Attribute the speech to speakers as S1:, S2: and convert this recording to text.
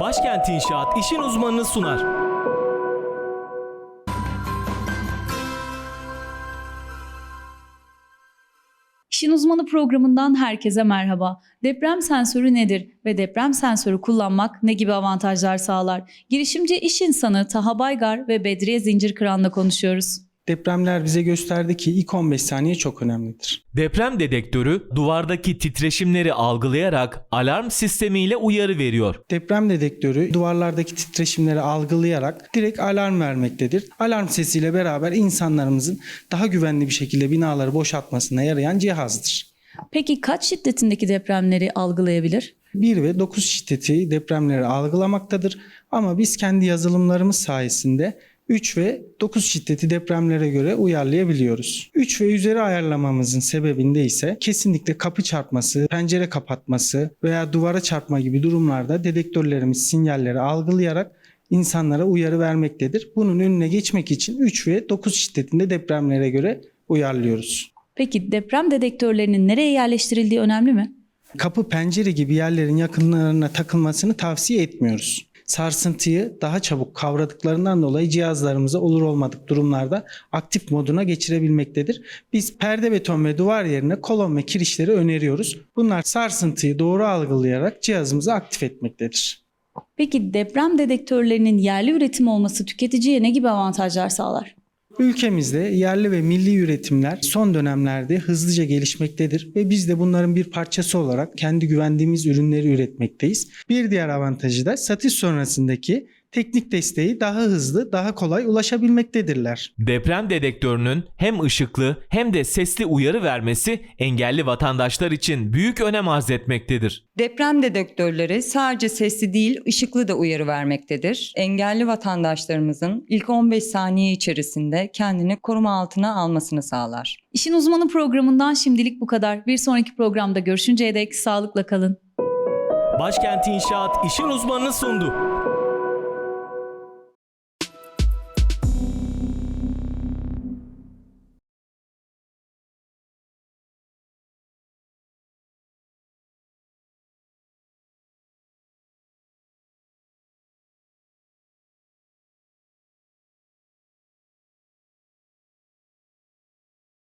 S1: Başkent İnşaat işin uzmanını sunar.
S2: İşin Uzmanı programından herkese merhaba. Deprem sensörü nedir ve deprem sensörü kullanmak ne gibi avantajlar sağlar? Girişimci iş insanı Taha Baygar ve Bedriye Zincirkıran'la konuşuyoruz.
S3: Depremler bize gösterdi ki ilk 15 saniye çok önemlidir.
S1: Deprem dedektörü duvardaki titreşimleri algılayarak alarm sistemiyle uyarı veriyor.
S3: Deprem dedektörü duvarlardaki titreşimleri algılayarak direkt alarm vermektedir. Alarm sesiyle beraber insanlarımızın daha güvenli bir şekilde binaları boşaltmasına yarayan cihazdır.
S2: Peki kaç şiddetindeki depremleri algılayabilir?
S3: 1 ve 9 şiddeti depremleri algılamaktadır ama biz kendi yazılımlarımız sayesinde 3 ve 9 şiddeti depremlere göre uyarlayabiliyoruz. 3 ve üzeri ayarlamamızın sebebinde ise kesinlikle kapı çarpması, pencere kapatması veya duvara çarpma gibi durumlarda dedektörlerimiz sinyalleri algılayarak insanlara uyarı vermektedir. Bunun önüne geçmek için 3 ve 9 şiddetinde depremlere göre uyarlıyoruz.
S2: Peki deprem dedektörlerinin nereye yerleştirildiği önemli mi?
S3: kapı pencere gibi yerlerin yakınlarına takılmasını tavsiye etmiyoruz. Sarsıntıyı daha çabuk kavradıklarından dolayı cihazlarımıza olur olmadık durumlarda aktif moduna geçirebilmektedir. Biz perde beton ve duvar yerine kolon ve kirişleri öneriyoruz. Bunlar sarsıntıyı doğru algılayarak cihazımızı aktif etmektedir.
S2: Peki deprem dedektörlerinin yerli üretim olması tüketiciye ne gibi avantajlar sağlar?
S3: Ülkemizde yerli ve milli üretimler son dönemlerde hızlıca gelişmektedir ve biz de bunların bir parçası olarak kendi güvendiğimiz ürünleri üretmekteyiz. Bir diğer avantajı da satış sonrasındaki teknik desteği daha hızlı, daha kolay ulaşabilmektedirler.
S1: Deprem dedektörünün hem ışıklı hem de sesli uyarı vermesi engelli vatandaşlar için büyük önem arz etmektedir.
S4: Deprem dedektörleri sadece sesli değil ışıklı da uyarı vermektedir. Engelli vatandaşlarımızın ilk 15 saniye içerisinde kendini koruma altına almasını sağlar.
S2: İşin Uzmanı programından şimdilik bu kadar. Bir sonraki programda görüşünceye dek sağlıkla kalın.
S1: Başkent İnşaat işin uzmanını sundu.